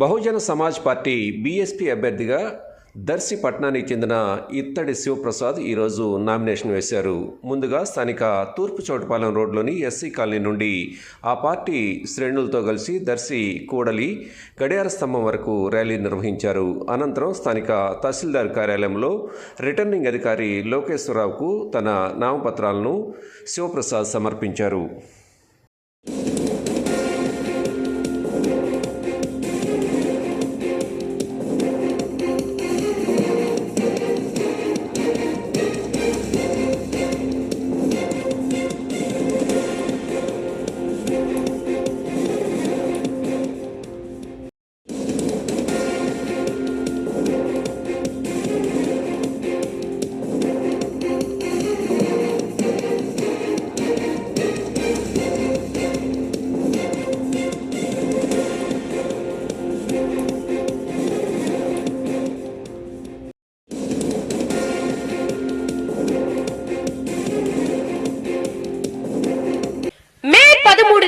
Bahujan Samaj party BSP అభ్యర్థిగా దర్శి పట్నానికి చెందిన ఇత్తడి శివప్రసాద్ ఈరోజు నామినేషన్ వేశారు. ముందుగా స్థానిక తూర్పు చోటుపాలెం రోడ్లోని ఎస్సీ కాలనీ నుండి ఆ పార్టీ శ్రేణులతో కలిసి దర్శి కూడలి గడియార స్తంభం వరకు ర్యాలీ నిర్వహించారు. అనంతరం స్థానిక తహసీల్దార్ కార్యాలయంలో రిటర్నింగ్ అధికారి లోకేశ్వరరావుకు తన నామపత్రాలను శివప్రసాద్ సమర్పించారు.